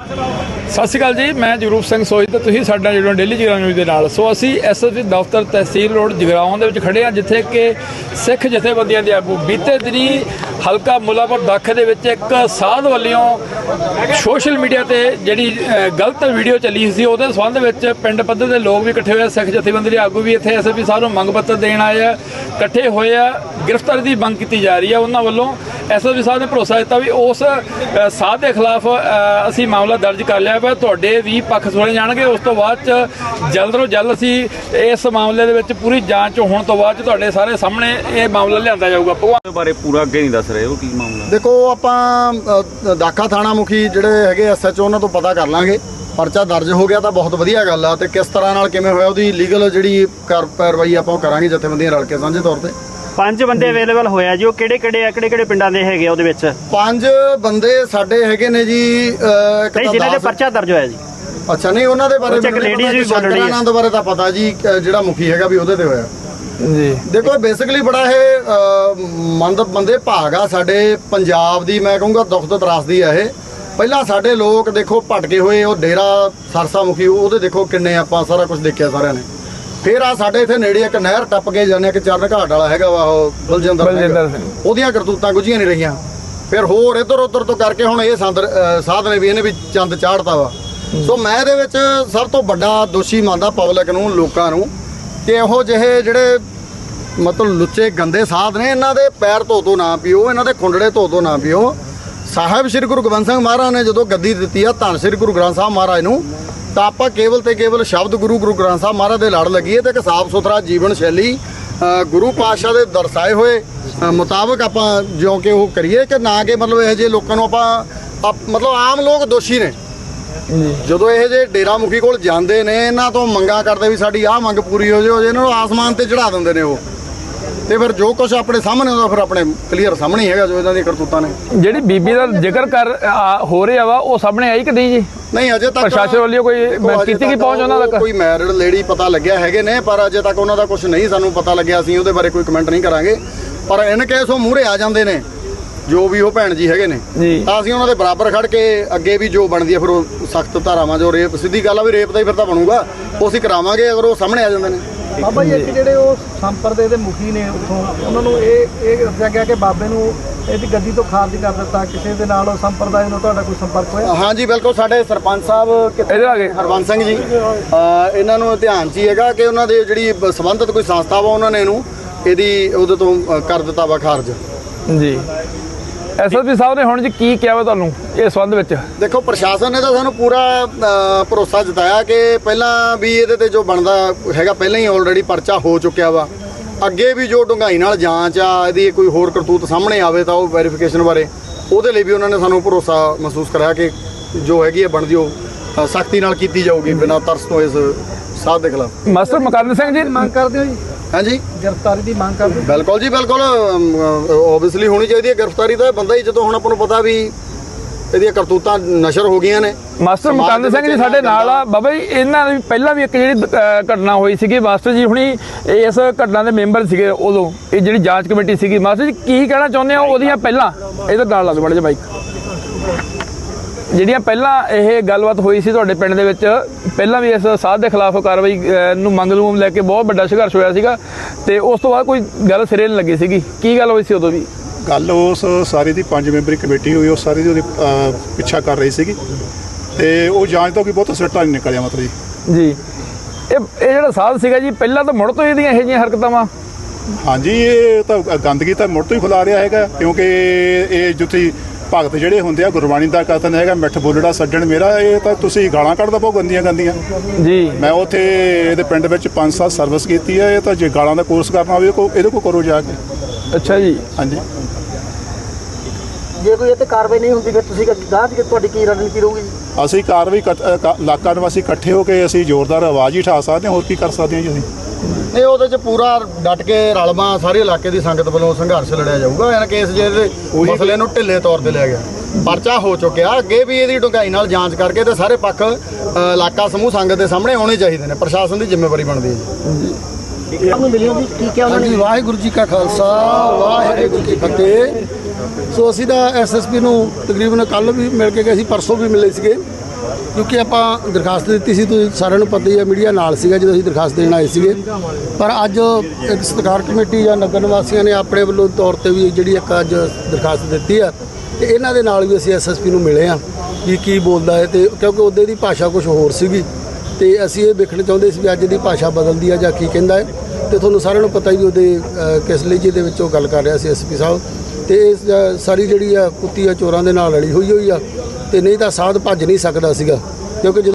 ਸਤਿ ਸ਼੍ਰੀ ਅਕਾਲ ਜੀ ਮੈਂ ਜਗਰੂਪ ਸਿੰਘ ਸੋਈ ਤੇ ਤੁਸੀਂ ਸਾਡਾ ਜੁੜੋ ਡੇਲੀ ਜਗਰਾਉਂ ਨਿਊਜ਼ ਦੇ ਨਾਲ। ਸੋ ਅਸੀਂ ਐਸਐਸਪੀ ਦਫ਼ਤਰ ਤਹਿਸੀਲ ਰੋਡ ਜਗਰਾਉਂ ਦੇ ਵਿੱਚ ਖੜੇ ਹਾਂ ਜਿੱਥੇ ਕਿ ਸਿੱਖ ਜਥੇਬੰਦੀਆਂ ਦੇ ਆਗੂ ਬੀਤੇ ਦਿਨੀ ਹਲਕਾ ਮੁਲਾਪੁਰ ਦੱਖ ਦੇ ਵਿੱਚ ਇੱਕ ਸਾਧ ਵੱਲੋਂ ਸੋਸ਼ਲ ਮੀਡੀਆ ਤੇ ਜਿਹੜੀ ਗਲਤ ਵੀਡੀਓ ਚੱਲੀ ਸੀ ਉਹਦੇ ਸੰਬੰਧ ਵਿੱਚ ਪਿੰਡ ਪੱਧਰ ਦੇ ਲੋਕ ਵੀ ਇਕੱਠੇ ਹੋਏ ਆ, ਸਿੱਖ ਜਥੇਬੰਦੀ ਦੇ ਆਗੂ ਵੀ ਇੱਥੇ ਐਸਐਸਪੀ ਸਾਹਿਬ ਨੂੰ ਮੰਗ ਪੱਤਰ ਦੇਣ ਆਏ ਆ ਇਕੱਠੇ ਹੋਏ ਆ। ਗ੍ਰਿਫਤਾਰੀ ਦੀ ਮੰਗ ਕੀਤੀ ਜਾ ਰਹੀ ਹੈ। ਉਹਨਾਂ ਵੱਲੋਂ ਐਸਐਸਪੀ ਸਾਹਿਬ ਨੇ ਭਰੋਸਾ ਦਿੱਤਾ ਵੀ ਉਸ ਅ, ਸਾਧ ਦੇ ਖਿਲਾਫ ਅਸੀਂ ਮਾਮਲਾ ਦਰਜ ਕਰ ਲਿਆ ਹੈ ਤੁਹਾਡੇ ਵੀ ਪੱਖ ਸੁਣੇ ਜਾਣਗੇ। ਉਸ ਤੋਂ ਬਾਅਦ ਚ ਜਲਦ ਤੋਂ ਜਲਦ ਅਸੀਂ ਇਸ ਮਾਮਲੇ ਦੇ ਵਿੱਚ ਪੂਰੀ ਜਾਂਚ ਹੋਣ ਤੋਂ ਬਾਅਦ ਚ ਤੁਹਾਡੇ ਸਾਰੇ ਸਾਹਮਣੇ ਇਹ ਮਾਮਲਾ ਲਿਆਂਦਾ ਜਾਊਗਾ। ਭਗਵਾਨ ਬਾਰੇ ਪੂਰਾ ਅੱਗੇ ਨਹੀਂ ਦੱਸ ਰਹੇ ਉਹ ਕੀ ਮਾਮਲਾ? ਦੇਖੋ ਆਪਾਂ ਅ, ਦਾਖਾ ਥਾਣਾ ਮੁਖੀ ਜਿਹੜੇ ਹੈਗੇ ਐਸਐਚਓ ਉਹਨਾਂ ਤੋਂ ਪਤਾ ਕਰ ਲਾਂਗੇ। ਪਰਚਾ ਦਰਜ ਹੋ ਗਿਆ ਤਾਂ ਬਹੁਤ ਵਧੀਆ ਗੱਲ ਆ। ਤੇ ਕਿਸ ਤਰ੍ਹਾਂ ਨਾਲ ਕਿਵੇਂ ਹੋਇਆ ਉਹਦੀ ਲੀਗਲ ਜਿਹੜੀ ਕਾਰ- ਕਾਰਵਾਈ ਆਪਾਂ ਉਹ ਕਰਾਂਗੇ ਜਥੇਬੰਦੀਆਂ ਰਲ ਕੇ ਸਾਂਝੇ ਤੌਰ ਤੇ। ਪੰਜ ਬੰਦੇ ਅਵੇਲੇਬਲ ਹੋਇਆ ਜੀ ਉਹ ਕਿਹੜੇ ਕਿਹੜੇ ਆ ਕਿਹੜੇ ਕਿਹੜੇ ਪਿੰਡਾਂ ਦੇ ਹੈਗੇ ਆ ਉਹਦੇ ਵਿੱਚ? ਪੰਜ ਬੰਦੇ ਸਾਡੇ ਹੈਗੇ ਨੇ ਜੀ ਅ, ਇੱਕ ਨਹੀਂ ਤਾਂ ਜਿਨ੍ਹਾਂ ਦੇ ਦਾਸ- ਪਰਚਾ ਦਰਜ ਹੋਇਆ ਜੀ। ਅੱਛਾ ਨਹੀਂ ਉਹਨਾਂ ਦੇ ਬਾਰੇ ਉਹ 'ਚ ਇੱਕ ਮੈਨੂੰ ਨਹੀਂ ladies ਪਤਾ ਵੀ ਜੀ, ਬੋਲ ਰਹੀ ਹੈ। ਸ਼ੰਕਰਾਨੰਦ ਬਾਰੇ ਤਾਂ ਪਤਾ ਜੀ ਜਿਹੜਾ ਮੁਖੀ ਹੈਗਾ ਵੀ ਉਹਦੇ ਤੇ ਹੋਇਆ। ਜੀ। ਦੇਖੋ ਬੇਸਿਕਲੀ ਬੜਾ ਇਹ ਮੰਦ ਬੰਦੇ ਭਾਗ ਆ ਸਾਡੇ ਪੰਜਾਬ ਦੀ ਮੈਂ ਕਹੂੰਗਾ ਦੁੱਖ ਤੇ ਤਰਾਸਦੀ ਆ ਇਹ। ਪਹਿਲਾਂ ਸਾਡੇ ਲੋਕ ਦੇਖੋ ਭਟਕੇ ਹੋਏ ਉਹ ਡੇਰਾ ਸਰਸਾ ਮੁਖੀ ਉਹਦੇ ਦੇਖੋ ਕਿੰਨੇ ਆਪਾਂ ਸਾਰਾ ਕੁਝ ਦੇਖਿਆ ਸਾਰਿਆਂ ਨੇ। ਫਿਰ ਆ ਸਾਡੇ ਇੱਥੇ ਨੇੜੇ ਇੱਕ ਨਹਿਰ ਟੱਪ ਕੇ ਜਾਂਦੇ ਕਿ ਚਰਨ ਘਾਟ ਵਾਲਾ ਹੈਗਾ ਵਾ ਉਹ ਬਲਜਿੰਦਰ ਬਲਜਿੰਦਰ ਸਿੰਘ ਸਿੰਘ। ਉਹਦੀਆਂ ਕਰਤੂਤਾਂ ਗੁੱਝੀਆਂ ਨਹੀਂ ਰਹੀਆਂ। ਫਿਰ ਹੋਰ ਇੱਧਰ ਉੱਧਰ ਤੋਂ ਕਰਕੇ ਹੁਣ ਇਹ ਸੰਦ ਅ, ਸਾਧ ਨੇ ਵੀ ਇਹਨੇ ਵੀ ਚੰਦ ਚਾੜਤਾ ਵਾ। ਸੋ ਮੈਂ ਇਹਦੇ ਵਿੱਚ ਸਭ ਤੋਂ ਵੱਡਾ ਦੋਸ਼ੀ ਮੰਨਦਾ ਪਬਲਿਕ ਨੂੰ ਲੋਕਾਂ ਨੂੰ ਕਿ ਇਹੋ ਜਿਹੇ ਜਿਹੜੇ ਮਤਲਬ ਲੁੱਚੇ ਗੰਦੇ ਸਾਧ ਨੇ ਇਹਨਾਂ ਦੇ ਪੈਰ ਧੋ ਧੋ ਨਾ ਪੀਓ ਇਹਨਾਂ ਦੇ ਖੁੰਡੜੇ ਧੋ ਧੋ ਨਾ ਪੀਓ। ਸਾਹਿਬ ਸ੍ਰੀ ਗੁਰੂ ਗੋਬਿੰਦ ਸਿੰਘ ਮਹਾਰਾਜ ਨੇ ਜਦੋਂ ਗੱਦੀ ਦਿੱਤੀ ਆ ਧੰਨ ਸ੍ਰੀ ਗੁਰੂ ਗ੍ਰੰਥ ਸਾਹਿਬ ਮਹਾਰਾਜ ਨੂੰ, ਤਾਂ ਆਪਾਂ ਕੇਵਲ ਤੇ ਕੇਵਲ ਸ਼ਬਦ ਗੁਰੂ ਗੁਰੂ ਗ੍ਰੰਥ ਸਾਹਿਬ ਮਹਾਰਾਜ ਦੇ ਲੜ ਲੱਗੀਏ ਤੇ ਇੱਕ ਸਾਫ਼ ਸੁਥਰਾ ਜੀਵਨ ਸ਼ੈਲੀ ਗੁਰੂ ਪਾਤਸ਼ਾਹ ਦੇ ਦਰਸਾਏ ਹੋਏ ਮੁਤਾਬਕ ਆਪਾਂ ਜਿਉਂ ਕਿ ਉਹ ਕਰੀਏ ਕਿ ਨਾ ਕਿ ਮਤਲਬ ਇਹੋ ਜਿਹੇ ਲੋਕਾਂ ਨੂੰ ਆਪਾਂ, ਆਪ- ਮਤਲਬ ਆਮ ਲੋਕ ਦੋਸ਼ੀ ਨੇ। ਜਦੋਂ ਇਹ ਜੇ ਡੇਰਾ ਮੁਖੀ ਕੋਲ ਜਾਂਦੇ ਨੇ, ਇਹਨਾਂ ਤੋਂ ਮੰਗਾ ਕਰਦੇ ਵੀ ਸਾਡੀ ਆਹ ਮੰਗ ਪੂਰੀ ਹੋ ਜਾਓ ਇਹਨਾਂ ਨੂੰ ਆਸਮਾਨ ਤੇ ਚੜਾ ਦਿੰਦੇ ਨੇ ਉਹ। ਤੇ ਫਿਰ ਜੋ ਕੁਝ ਆਪਣੇ ਸਾਹਮਣੇ ਹੁੰਦਾ ਫਿਰ ਆਪਣੇ ਕਲੀਅਰ ਸਾਹਮਣੇ ਹੀ ਹੈਗਾ ਜੋ ਇਹਨਾਂ ਦੀਆਂ ਕਰਤੂਤਾਂ ਨੇ। ਜਿਹੜੀ ਬੀਬੀ ਦਾ ਜ਼ਿਕਰ ਕਰ ਆ, ਹੋ ਰਿਹਾ ਵਾ ਉਹ ਸਾਹਮਣੇ ਆਈ ਕਿ ਨਹੀਂ ਜੀ? ਨਹੀਂ ਅਜੇ ਤੱਕ ਪ੍ਰਸ਼ਾਸਨ ਵੱਲੋਂ ਕੋਈ ਦੇਖੋ, ਅਜੇ ਕੀਤੀ ਗਈ ਤੱਕ ਪਹੁੰਚ ਉਹਨਾਂ ਉਹ ਤੱਕ? ਕੋਈ ਮੈਰਿਡ ਲੇਡੀ ਪਤਾ ਲੱਗਿਆ ਹੈਗੇ ਨੇ ਪਰ ਅਜੇ ਤੱਕ ਉਹਨਾਂ ਦਾ ਕੁਝ ਨਹੀਂ ਸਾਨੂੰ ਪਤਾ ਲੱਗਿਆ ਅਸੀਂ ਉਹਦੇ ਬਾਰੇ ਕੋਈ ਕਮੈਂਟ ਨਹੀਂ ਕਰਾਂਗੇ। ਪਰ ਇਨ ਕੇਸ ਉਹ ਮੂਹਰੇ ਆ ਜਾਂਦੇ ਨੇ ਜੋ ਵੀ ਉਹ ਭੈਣ ਜੀ ਹੈਗੇ ਨੇ। ਜੀ। ਤਾਂ ਅਸੀਂ ਉਹਨਾਂ ਦੇ ਬਰਾਬਰ ਖੜ ਕੇ ਅੱਗੇ ਵੀ ਜੋ ਬਣਦੀ ਹੈ ਫਿਰ ਉਹ ਸਖਤ ਧਾਰਾਵਾਂ ਜੋ ਰੇਪ ਸਿੱਧੀ ਗੱਲ ਆ ਵੀ ਰੇਪ ਦਾ ਹੀ ਫਿਰ ਤਾਂ ਬਣੂਗਾ। ਉਹ ਅਸੀਂ ਕਰਾਵਾਂਗੇ ਅਗਰ ਉਹ ਸਾਹਮਣੇ ਆ ਜਾਂਦੇ ਨੇ। ਬਾਬਾ ਜੀ ਇੱਕ ਜਿਹੜੇ ਉਹ ਸੰਪਰਦੇ ਦੇ ਮੁਖੀ ਨੇ ਉੱਥੋਂ ਉਹਨਾਂ ਨੂੰ ਇਹ ਇਹ ਦੱਸਿਆ ਗਿਆ ਕਿ ਬਾਬੇ ਨੂੰ ਇਹਦੀ ਗੱਦੀ ਤੋਂ ਖਾਰਜ ਕਰ ਦਿੱਤਾ ਕਿਸੇ ਦੇ ਨਾਲ ਉਹ ਸੰਪਰਦਾਇ ਨੂੰ ਤੁਹਾਡਾ ਕੋਈ ਸੰਪਰਕ ਹੋਇਆ? ਹਾਂਜੀ ਬਿਲਕੁਲ ਸਾਡੇ ਸਰਪੰਚ ਸਾਹਿਬ ਕਿੱਥੇ ਇੱਧਰ ਆ ਗਏ। ਹਰਵੰਸ ਸਿੰਘ ਜੀ। ਇਹਨਾਂ ਨੂੰ ਧਿਆਨ 'ਚ ਹੀ ਹੈਗਾ ਕਿ ਉਹਨਾਂ ਦੇ ਜਿਹੜੀ ਸੰਬੰਧਿਤ ਕੋਈ ਸੰਸਥਾ ਵਾ ਉਹਨਾਂ ਨੇ ਇਹਨੂੰ ਇਹਦੀ ਉਹਦੇ ਤੋਂ ਕਰ ਦਿੱਤਾ ਵਾ ਖਾਰਜ। ਜੀ। ਐਸਐਸਪੀ ਸਾਹਿਬ ਨੇ ਹੁਣ ਜੀ ਕੀ ਕਿਹਾ ਵਾ ਤੁਹਾਨੂੰ ਇਸ ਸੰਬੰਧ ਵਿੱਚ? ਦੇਖੋ ਪ੍ਰਸ਼ਾਸਨ ਨੇ ਤਾਂ ਸਾਨੂੰ ਪੂਰਾ ਭਰੋਸਾ ਜਤਾਇਆ ਕਿ ਪਹਿਲਾਂ ਵੀ ਇਹਦੇ ਤੇ ਜੋ ਬਣਦਾ ਹੈਗਾ ਪਹਿਲਾਂ ਹੀ ਆਲਰੇਡੀ ਪਰਚਾ ਹੋ ਚੁੱਕਿਆ ਵਾ। ਅੱਗੇ ਵੀ ਜੋ ਡੂੰਘਾਈ ਨਾਲ ਜਾਂਚ ਆ ਇਹਦੀ ਕੋਈ ਹੋਰ ਕਰਤੂਤ ਸਾਹਮਣੇ ਆਵੇ ਤਾਂ ਉਹ ਵੈਰੀਫਿਕੇਸ਼ਨ ਬਾਰੇ ਉਹਦੇ ਲਈ ਵੀ ਉਹਨਾਂ ਨੇ ਸਾਨੂੰ ਭਰੋਸਾ ਮਹਿਸੂਸ ਕਰਾਇਆ ਕਿ ਜੋ ਹੈਗੀ ਹੈ ਬਣਦੀ ਉਹ ਸਖਤੀ ਨਾਲ ਕੀਤੀ ਜਾਊਗੀ ਬਿਨਾਂ ਤਰਸ ਤੋਂ ਇਸ ਸਾਧ ਦੇ ਖਿਲਾਫ। ਮਾਸਟਰ ਮਕਰਨ ਸਿੰਘ ਜੀ? ਮੰਗ ਕਰਦੇ ਹੋ ਜੀ। ਹਾਂਜੀ। ਗ੍ਰਿਫਤਾਰੀ ਦੀ ਮੰਗ ਕਰਦੇ ਬਿਲਕੁਲ ਜੀ ਬਿਲਕੁਲ। ਓਬਵੀਅਸਲੀ ਹੋਣੀ ਚਾਹੀਦੀ ਹੈ ਗ੍ਰਿਫਤਾਰੀ ਤਾਂ। ਬੰਦਾ ਹੀ ਜਦੋਂ ਹੁਣ ਆਪਾਂ ਨੂੰ ਪਤਾ ਵੀ ਇਹਦੀਆਂ ਕਰਤੂਤਾਂ ਨਸ਼ਰ ਹੋ ਗਈਆਂ ਨੇ ਮਾਸਟਰ ਮੁਕੰਦ ਸਿੰਘ ਜੀ ਸਾਡੇ ਨਾਲ ਆ। ਬਾਬਾ ਜੀ ਇਹਨਾਂ ਦੀ ਪਹਿਲਾਂ ਵੀ ਇੱਕ ਜਿਹੜੀ ਘਟਨਾ ਹੋਈ ਸੀਗੀ ਮਾਸਟਰ ਜੀ ਹੁਣੀ ਇਸ ਘਟਨਾ ਦੇ ਮੈਂਬਰ ਸੀਗੇ ਉਦੋਂ। ਇਹ ਜਿਹੜੀ ਜਾਂਚ ਕਮੇਟੀ ਸੀਗੀ। ਮਾਸਟਰ ਜੀ ਕੀ ਕਹਿਣਾ ਚਾਹੁੰਦੇ ਹੋ ਉਹਦੀਆਂ ਪਹਿਲਾਂ? ਇਹਦਾ ਨਾਲ ਲਾ ਦਿਓ ਬੜੇ ਜਿਹਾ ਬਾਈਕ ਜਿਹੜੀਆਂ ਪਹਿਲਾਂ ਇਹ ਗੱਲਬਾਤ ਹੋਈ ਸੀ ਤੁਹਾਡੇ ਪਿੰਡ ਦੇ ਵਿੱਚ ਪਹਿਲਾਂ ਵੀ ਇਸ ਸਾਧ ਦੇ ਖਿਲਾਫ ਕਾਰਵਾਈ ਨੂੰ ਮੰਗ ਨੂੰ ਲੈ ਕੇ ਬਹੁਤ ਵੱਡਾ ਸੰਘਰਸ਼ ਹੋਇਆ ਸੀਗਾ ਤੇ ਉਸ ਤੋਂ ਬਾਅਦ ਕੋਈ ਗੱਲ ਸਿਰੇ ਨਹੀਂ ਲੱਗੀ ਸੀਗੀ। ਕੀ ਗੱਲ ਹੋਈ ਸੀ ਉਦੋਂ ਵੀ? ਗੱਲ ਉਸ ਸਾਰੀ ਦੀ ਪੰਜ ਮੈਂਬਰੀ ਕਮੇਟੀ ਹੋਈ ਉਹ ਸਾਰੀ ਦੀ ਉਹਦੀ ਪਿੱਛਾ ਕਰ ਰਹੀ ਸੀਗੀ ਤੇ ਉਹ ਜਾਂਚ ਤੋਂ ਕੀ ਬਹੁਤ ਸੱਟਾ ਨਹੀਂ ਨਿਕਲਿਆ ਮਤਲਬ ਜੀ। ਜੀ। ਇਹ ਇਹ ਜਿਹੜਾ ਸਾਧ ਸੀਗਾ ਜੀ ਪਹਿਲਾਂ ਤਾਂ ਮੁੜ ਤੋਂ ਇਹਦੀਆਂ ਇਹੋ ਜਿਹੀਆਂ ਹਰਕਤਾਂ? ਵਾ ਹਾਂਜੀ ਇਹ ਤਾਂ ਗੰਦਗੀ ਤਾਂ ਮੁੜ ਤੋਂ ਹੀ ਫੈਲਾ ਰਿਹਾ ਹੈਗਾ ਕਿਉਂਕਿ ਇਹ ਜੁੱਤੀ ਭਗਤ ਜਿਹੜੇ ਹੁੰਦੇ ਆ ਗੁਰਬਾਣੀ ਦਾ ਕਥਨ ਹੈਗਾ ਮਿੱਠ ਬੋਲੜਾ ਸੱਜਣ ਮੇਰਾ ਇਹ ਤਾਂ ਤੁਸੀਂ ਗਾਲਾਂ ਕੱਢਦਾ ਬਹੁਤ ਗੰਦੀਆਂ ਗੰਦੀਆਂ। ਜੀ। ਮੈਂ ਉੱਥੇ ਇਹਦੇ ਪਿੰਡ ਵਿੱਚ 5 ਸਾਲ ਸਰਵਿਸ ਕੀਤੀ ਹੈ ਇਹ ਤਾਂ ਜੇ ਗਾਲਾਂ ਦਾ ਕੋਰਸ ਕਰਨਾ ਹੋਵੇ ਕੋ ਇਹਦੇ ਕੋ ਕਰੋ ਜਾ ਕੇ। ਅੱਛਾ ਜੀ। ਹਾਂਜੀ। ਜੇ ਕੋਈ ਇਹ ਤੇ ਕਾਰਵਾਈ ਨਹੀਂ ਹੁੰਦੀ ਫਿਰ ਤੁਸੀਂ ਗਾਹ ਦੀ ਤੁਹਾਡੀ ਕੀ ਰਣਨੀਤੀ ਰਹੂਗੀ ਅਸੀਂ ਕਾਰਵਾਈ ਇਲਾਕਾ ਨਿਵਾਸੀ ਇਕੱਠੇ ਹੋ ਕੇ ਅਸੀਂ ਜ਼ੋਰਦਾਰ ਆਵਾਜ਼ ਹੀ ਉਠਾ ਸਕਦੇ ਹਾਂ ਹੋਰ ਕੀ ਕਰ ਸਕਦੇ ਹਾਂ ਜੀ ਅਸੀਂ? ਨਹੀਂ ਉਹਦੇ 'ਚ ਪੂਰਾ ਡਟ ਕੇ ਰਲਮਾ ਸਾਰੇ ਇਲਾਕੇ ਦੀ ਸੰਗਤ ਵੱਲੋਂ ਸੰਘਰਸ਼ ਲੜਿਆ ਜਾਊਗਾ। ਇਹਨਾਂ ਕੇਸ ਜੇ ਇਹਦੇ ਮਸਲੇ ਨੂੰ ਢਿੱਲੇ ਤੌਰ ਤੇ ਲਿਆ ਗਿਆ। ਪਰਚਾ ਹੋ ਚੁੱਕਿਆ ਅੱਗੇ ਵੀ ਇਹਦੀ ਡੂੰਘਾਈ ਨਾਲ ਜਾਂਚ ਕਰਕੇ ਤੇ ਸਾਰੇ ਪੱਖ ਇਲਾਕਾ ਸਮੂਹ ਸੰਗਤ ਦੇ ਸਾਹਮਣੇ ਆਉਣੇ ਚਾਹੀਦੇ ਨੇ। ਪ੍ਰਸ਼ਾਸਨ ਦੀ ਜ਼ਿੰਮੇਵਾਰੀ ਬਣਦੀ ਹੈ ਜੀ। ਤੁਹਾਨੂੰ ਮਿਲਿਓ ਜੀ ਕੀ ਕਿਹਾ ਉਹਨਾਂ ਹਾਂਜੀ ਨੇ? ਵਾਹਿਗੁਰੂ ਜੀ ਕਾ ਖਾਲਸਾ ਵਾਹਿਗੁਰੂ ਜੀ ਕੀ ਫਤਿਹ। ਸੋ ਅਸੀਂ ਤਾਂ ਐਸਐਸਪੀ ਨੂੰ ਤਕਰੀਬਨ ਕੱਲ ਵੀ ਮਿਲ ਕੇ ਗਏ ਸੀ ਪਰਸੋਂ ਵੀ ਮਿਲੇ ਸੀਗੇ। ਕਿਉਂਕਿ ਆਪਾਂ ਦਰਖਾਸਤ ਦਿੱਤੀ ਸੀ, ਤੁਸੀਂ ਸਾਰਿਆਂ ਨੂੰ ਪਤਾ ਹੀ ਹੈ, ਮੀਡੀਆ ਨਾਲ ਸੀਗਾ ਜਦੋਂ ਅਸੀਂ ਦਰਖਾਸਤ ਦੇਣ ਆਏ ਸੀਗੇ। ਪਰ ਅੱਜ ਇੱਕ ਸਤਿਕਾਰ ਕਮੇਟੀ ਜਾਂ ਨਗਰ ਨਿਵਾਸੀਆਂ ਨੇ ਆਪਣੇ ਵੱਲੋਂ ਤੌਰ ਤੇ ਵੀ ਜਿਹੜੀ ਇੱਕ ਅੱਜ ਦਰਖਾਸਤ ਦਿੱਤੀ ਆ, ਤੇ ਇਹਨਾਂ ਦੇ ਨਾਲ ਵੀ ਅਸੀਂ ਐਸਐਸਪੀ ਨੂੰ ਮਿਲੇ ਆ ਕਿ ਕੀ ਬੋਲਦਾ ਹੈ ਤੇ ਕਿਉਂਕਿ ਉਹਦੇ ਦੀ ਭਾਸ਼ਾ ਕੁਝ ਹੋਰ ਸੀਗੀ। ਤੇ ਅਸੀਂ ਇਹ ਵੇਖਣਾ ਚਾਹੁੰਦੇ ਸੀ ਵੀ ਅੱਜ ਦੀ ਭਾਸ਼ਾ ਬਦਲਦੀ ਆ ਜਾਂ ਕੀ ਕਹਿੰਦਾ ਹੈ। ਤੇ ਤੁਹਾਨੂੰ ਸਾਰਿਆਂ ਨੂੰ ਪਤਾ ਹੀ ਉਹਦੇ ਕਿਸ ਲਹਿਜੇ ਦੇ ਵਿੱਚ ਉਹ ਗੱਲ ਕਰ ਰਿਹਾ ਸੀ ਐਸਪੀ ਸਾਹਿਬ। ਤੇ ਇਹ ਸਾਰੀ ਜਿਹੜੀ ਆ ਕੁੱਤੀ ਆ, ਚੋਰਾਂ ਦੇ ਨਾਲ ਰਲੀ ਹੋਈ ਹੋਈ ਆ। ਤੇ ਨਹੀਂ ਤਾਂ ਸਾਧ ਭੱਜ ਨਹੀਂ ਸਕਦਾ ਸੀਗਾ ਕਿਉਂਕਿ ਜਦੋਂ